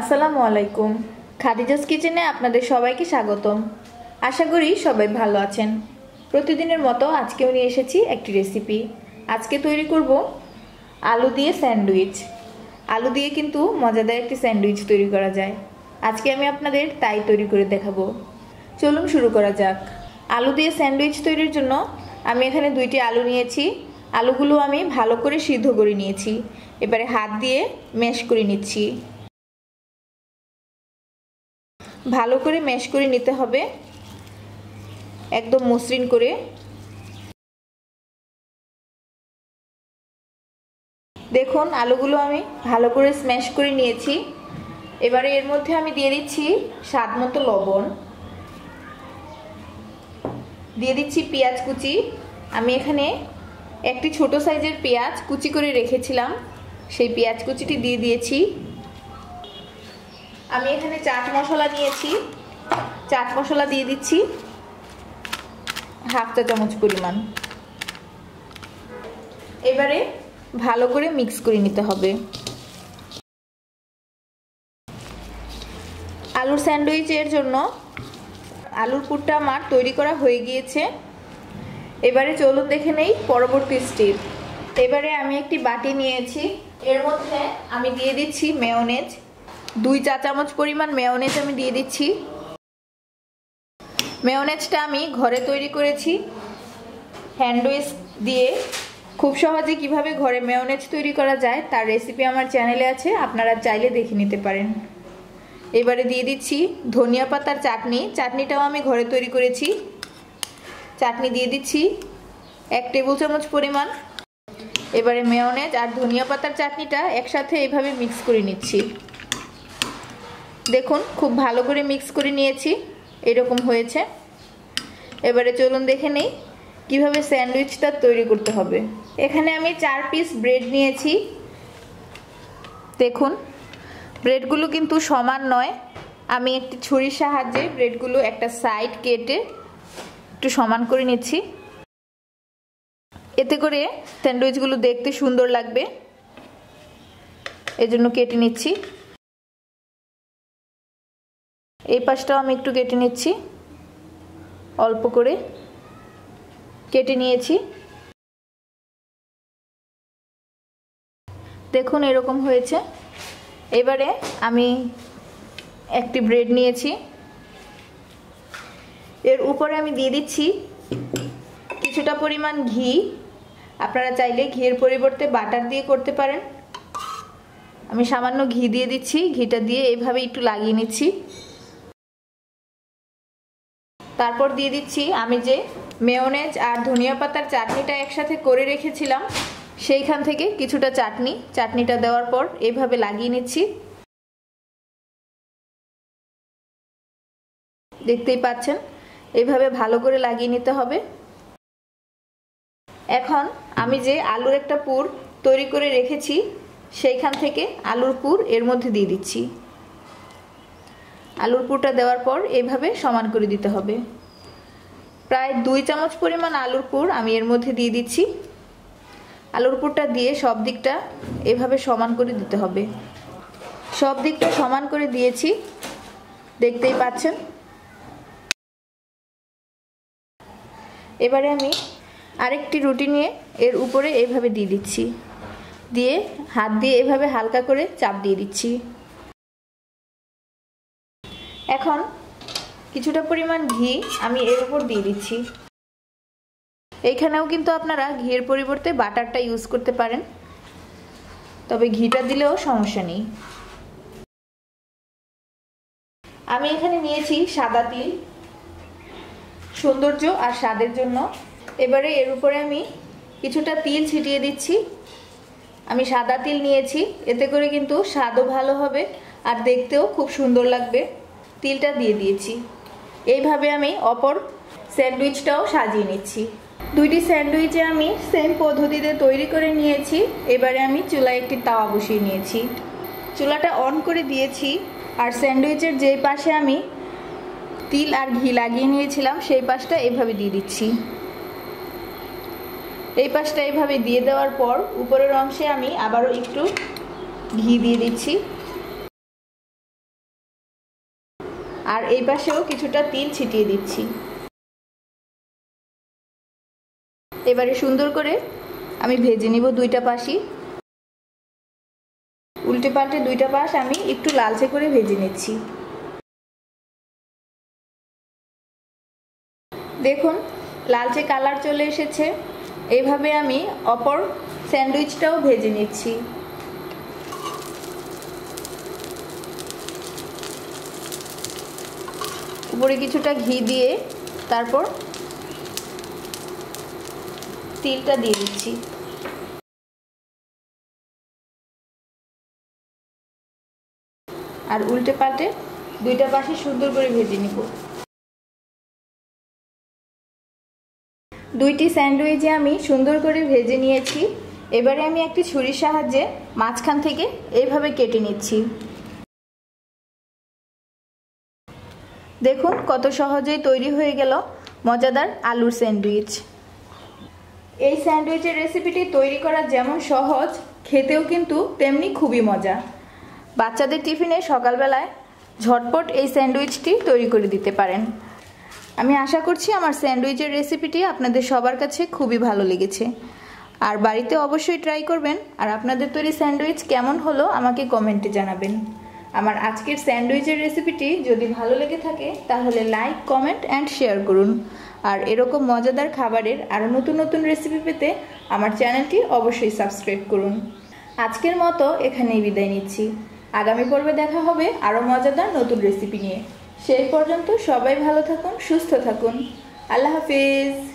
আসসালামু আলাইকুম। খাদিজাস কিচেনে আপনাদের সবাইকে স্বাগতম। আশা করি সবাই ভালো আছেন। প্রতিদিনের মতো আজকেও নিয়ে এসেছি একটি রেসিপি। আজকে তৈরি করব আলু দিয়ে স্যান্ডউইচ। আলু দিয়ে কিন্তু মজাদার একটি স্যান্ডউইচ তৈরি করা যায়। আজকে আমি আপনাদের তাই তৈরি করে দেখাবো। চলুন শুরু করা যাক। আলু দিয়ে স্যান্ডউইচ তৈরির জন্য আমি এখানে দুইটি আলু নিয়েছি। আলুগুলো আমি ভালো করে সিদ্ধ করে নিয়েছি। এবারে হাত দিয়ে ম্যাশ করে নিচ্ছি। ভালো করে ম্যাশ করে নিতে হবে। একদম মসৃণ করে। দেখুন, আলুগুলো আমি ভালো করে স্ম্যাশ করে নিয়েছি। এবারে এর মধ্যে আমি দিয়ে দিচ্ছি স্বাদ মতো লবণ। দিয়ে দিচ্ছি পেঁয়াজ কুচি। আমি এখানে একটি ছোট সাইজের পেঁয়াজ কুচি করে রেখেছিলাম। সেই পেঁয়াজ কুচিটি দিয়ে দিয়েছি। আমি এখানে চাট মশলা নিয়েছি। চাট মশলা দিয়ে দিচ্ছি। হাফ চা চামচ পরিমাণ। এবারে ভালো করে মিক্স করে নিতে হবে। আলুর স্যান্ডউইচের জন্য আলুর পুরটা আমার তৈরি করা হয়ে গিয়েছে। এবারে চলুন দেখে নেই পরবর্তী স্টেপ এবারে আমি একটি বাটি নিয়েছি। এর মধ্যে আমি দিয়ে দিচ্ছি মেয়নেজ দুই চা চামচ পরিমাণ মেয়নেজ আমি দিয়ে দিচ্ছি। মেয়নেজটা আমি ঘরে তৈরি করেছি। হ্যান্ডউইচ দিয়ে। খুব সহজে কীভাবে ঘরে মেয়নেজ তৈরি করা যায় তার রেসিপি আমার চ্যানেলে আছে, আপনারা চাইলে দেখে নিতে পারেন। এবারে দিয়ে দিচ্ছি ধনিয়া পাতার চাটনি। চাটনিটাও আমি ঘরে তৈরি করেছি। চাটনি দিয়ে দিচ্ছি এক টেবিল চামচ পরিমাণ। এবারে মেয়নেজ আর ধনিয়া পাতার চাটনিটা একসাথে এইভাবে মিক্স করে নিচ্ছি। দেখুন, খুব ভালো করে মিক্স করে নিয়েছি। এরকম হয়েছে। এবারে চলুন দেখে নেই কীভাবে স্যান্ডউইচটা তৈরি করতে হবে। এখানে আমি চার পিস ব্রেড নিয়েছি। দেখুন ব্রেডগুলো কিন্তু সমান নয়। আমি একটি ছুরির সাহায্যে ব্রেডগুলো একটা সাইড কেটে একটু সমান করে নিচ্ছি। এতে করে স্যান্ডউইচগুলো দেখতে সুন্দর লাগবে। এজন্য কেটে নিচ্ছি। এই পাশটাও আমি একটু কেটে নিচ্ছি। অল্প করে কেটে নিয়েছি। দেখুন, এরকম হয়েছে। এবারে আমি একটি ব্রেড নিয়েছি। এর উপরে আমি দিয়ে দিচ্ছি কিছুটা পরিমাণ ঘি। আপনারা চাইলে ঘিয়ের পরিবর্তে বাটার দিয়ে করতে পারেন। আমি সামান্য ঘি দিয়ে দিচ্ছি। ঘিটা দিয়ে এইভাবে একটু লাগিয়ে নিচ্ছি। তারপর দিয়ে দিচ্ছি আমি যে মেয়নেজ আর ধনিয়া পাতার চাটনিটা একসাথে করে রেখেছিলাম, সেইখান থেকে কিছুটা চাটনি, চাটনিটা দেওয়ার পর এভাবে লাগিয়ে নিচ্ছি। দেখতেই পাচ্ছেন এইভাবে ভালো করে লাগিয়ে নিতে হবে। এখন আমি যে আলুর একটা পুর তৈরি করে রেখেছি, সেইখান থেকে আলুর পুর এর মধ্যে দিয়ে দিচ্ছি। আলুর পুরটা দেওয়ার পর এভাবে সমান করে দিতে হবে। প্রায় দুই চামচ পরিমাণ আলুর পুর আমি এর মধ্যে দিয়ে দিচ্ছি। আলুর পুরটা দিয়ে সব দিকটা এভাবে সমান করে দিতে হবে। সব দিকটা সমান করে দিয়েছি। দেখতেই পাচ্ছেন। এবারে আমি আরেকটি রুটি নিয়ে এর উপরে এভাবে দিয়ে দিচ্ছি। দিয়ে হাত দিয়ে এভাবে হালকা করে চাপ দিয়ে দিচ্ছি। এখন কিছুটা পরিমাণ ঘি আমি এর উপর দিয়ে দিচ্ছি। এইখানেও কিন্তু আপনারা ঘিয়ের পরিবর্তে বাটারটা ইউজ করতে পারেন। তবে ঘিটা দিলেও সমস্যা নেই। আমি এখানে নিয়েছি সাদা তিল, সৌন্দর্য আর স্বাদের জন্য। এবারে এর উপরে আমি কিছুটা তিল ছিটিয়ে দিচ্ছি। আমি সাদা তিল নিয়েছি, এতে করে কিন্তু স্বাদও ভালো হবে আর দেখতেও খুব সুন্দর লাগবে। তিলটা দিয়ে দিয়েছি। এইভাবে আমি অপর স্যান্ডউইচটাও সাজিয়ে নিচ্ছি। দুইটি স্যান্ডউইচে আমি সেম পদ্ধতিতে তৈরি করে নিয়েছি। এবারে আমি চুলায় একটি তাওয়া বসিয়ে নিয়েছি। চুলাটা অন করে দিয়েছি। আর স্যান্ডউইচের যেই পাশে আমি তিল আর ঘি লাগিয়ে নিয়েছিলাম, সেই পাশটা এভাবে দিয়ে দিচ্ছি। এই পাশটা এইভাবে দিয়ে দেওয়ার পর উপরের অংশে আমি আবারও একটু ঘি দিয়ে দিচ্ছি। আর এই পাশেও কিছুটা তিল ছিটিয়ে দিচ্ছি। এবারে সুন্দর করে আমি ভেজে নিব দুইটা পাশই উল্টে পাল্টে দুইটা পাশ আমি একটু লালচে করে ভেজে নিচ্ছি। দেখুন, লালচে কালার চলে এসেছে। এইভাবে আমি অপর স্যান্ডউইচটাও ভেজে নিচ্ছি। উপরে কিছুটা ঘি দিয়ে তারপর তিলটা দিয়ে দিচ্ছি। আর উল্টে পাল্টে দুইটা পাশে সুন্দর করে ভেজে নিব। দুইটি স্যান্ডউইচে আমি সুন্দর করে ভেজে নিয়েছি। এবারে আমি একটি ছুরির সাহায্যে মাঝখান থেকে এইভাবে কেটে নিচ্ছি। দেখুন, কত সহজেই তৈরি হয়ে গেল মজাদার আলুর স্যান্ডউইচ। এই স্যান্ডউইচের রেসিপিটি তৈরি করা যেমন সহজ, খেতেও কিন্তু তেমনি খুবই মজা। বাচ্চাদের টিফিনে সকালবেলায় ঝটপট এই স্যান্ডউইচটি তৈরি করে দিতে পারেন। আমি আশা করছি আমার স্যান্ডউইচের রেসিপিটি আপনাদের সবার কাছে খুবই ভালো লেগেছে। আর বাড়িতে অবশ্যই ট্রাই করবেন। আর আপনাদের তৈরি স্যান্ডউইচ কেমন হলো আমাকে কমেন্টে জানাবেন। আমার আজকের স্যান্ডউইচের রেসিপিটি যদি ভালো লেগে থাকে, তাহলে লাইক, কমেন্ট অ্যান্ড শেয়ার করুন। আর এরকম মজাদার খাবারের আরও নতুন নতুন রেসিপি পেতে আমার চ্যানেলটি অবশ্যই সাবস্ক্রাইব করুন। আজকের মতো এখানেই বিদায় নিচ্ছি। আগামী পর্বে দেখা হবে আরও মজাদার নতুন রেসিপি নিয়ে। সেই পর্যন্ত সবাই ভালো থাকুন, সুস্থ থাকুন। আল্লাহ হাফিজ।